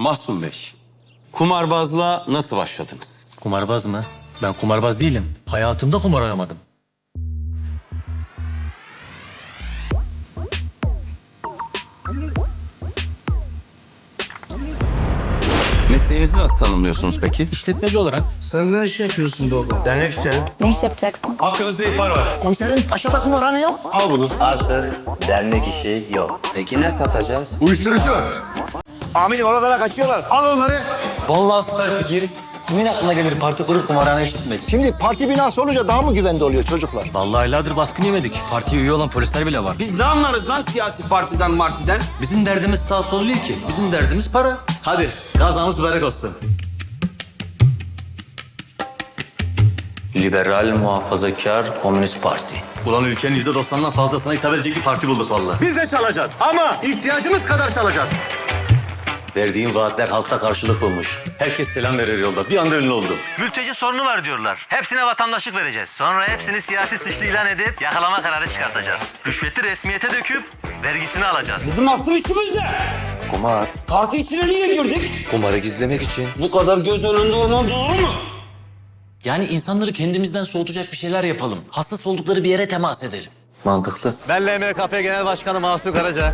Mahsun Bey, kumarbazlığa nasıl başladınız? Kumarbaz mı? Ben kumarbaz değilim. Hayatımda kumar oynamadım. Mesleğinizi nasıl tanımlıyorsunuz peki? İşletmeci olarak Sen ne iş yapıyorsun baba? Denekçe. Ne iş yapacaksın? Komiserin aşağıda kumarhane yok. Al bunu. Artık dernek işi yok. Peki ne satacağız? Amirim oralara kaçıyorlar. Al onları. Vallahi süper fikir. Kimin aklına gelir parti kurup kumarhane işletmek? Şimdi parti binası olunca daha mı güvende oluyor çocuklar? Vallahi aylardır baskın yemedik. Partiye üye olan polisler bile var. Biz ne anlarız lan siyasi partiden martiden? Bizim derdimiz sağ sol değil ki. Bizim derdimiz para. Hadi kazamız mübarek olsun. Liberal Muhafazakar Komünist Parti. Ulan ülkenin yüzde doksanından fazlasına hitap edecek bir parti bulduk vallahi. Biz de çalacağız ama ihtiyacımız kadar çalacağız. Verdiğin vaatler halkta karşılık bulmuş. Herkes selam verir yolda. Bir anda ünlü oldu. Mülteci sorunu var diyorlar. Hepsine vatandaşlık vereceğiz. Sonra hepsini siyasi suçlu ilan edip yakalama kararı çıkartacağız. Rüşveti resmiyete döküp vergisini alacağız. Bizim asıl işimiz ne? Kumar. Parti içine niye girdik? Kumarı gizlemek için. Bu kadar göz önünde olmam doğru mu? Yani insanları kendimizden soğutacak bir şeyler yapalım. Hassas oldukları bir yere temas edelim. Mantıklı. Ben LMKP Genel Başkanı Mahsun Karaca.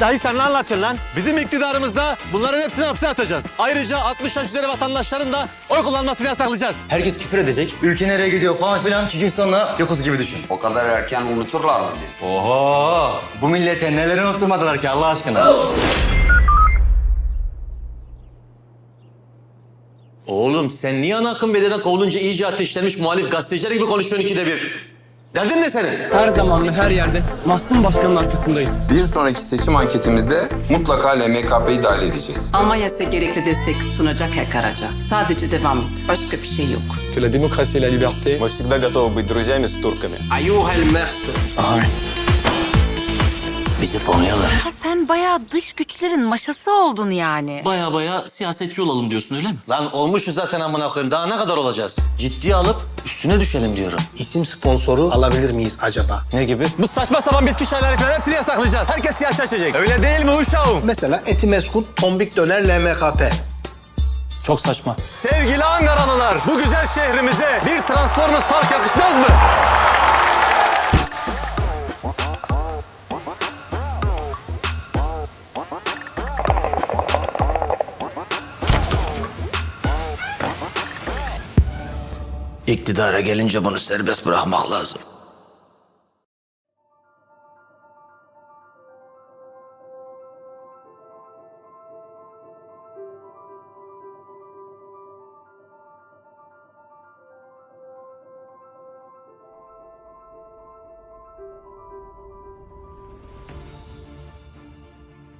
Dahi sen ne anlatıyorsun lan? Bizim iktidarımızda bunların hepsini hapse atacağız. Ayrıca 60 yaş üzeri vatandaşların da oy kullanmasını yasaklayacağız. Herkes küfür edecek. Ülke nereye gidiyor falan filan. İki gün sonra yokuz gibi düşün. O kadar erken unuturlar mı? Oho! Bu millete neleri unutturmadılar ki Allah aşkına? Oğlum sen niye ana akım bedenen kovulunca iyice ateşlenmiş muhalif gazeteciler gibi konuşuyorsun ikide bir? Derdin ne senin? Her zaman ve her yerde Mahsun Başkan'ın arkasındayız. Bir sonraki seçim anketimizde mutlaka LMKP'yi dahil edeceğiz. Almanya'sa gerekli destek sunacak Herr Karaca. Sadece devam et. Başka bir şey yok. Que la démocratie et la liberté Мы всегда готовы быть друзьями с турками. Ayuhel mersu. Bizi fonluyorlar. Sen bayağı dış güçlerin maşası oldun yani. Baya baya siyasetçi olalım diyorsun öyle mi? Lan olmuşuz zaten amına koyayım. Daha ne kadar olacağız? Ciddiye alıp üstüne düşelim diyorum. İsim sponsoru alabilir miyiz acaba? Ne gibi? Bu saçma sapan bitki çayları falan hepsini yasaklayacağız. Herkes siyah içecek. Öyle değil mi uşağım? Mesela eti meskut, tombik döner, LMKP. Çok saçma. Sevgili Ankaralılar, bu güzel şehrimize bir Transformers Park yakışmaz mı? İktidara gelince bunu serbest bırakmak lazım.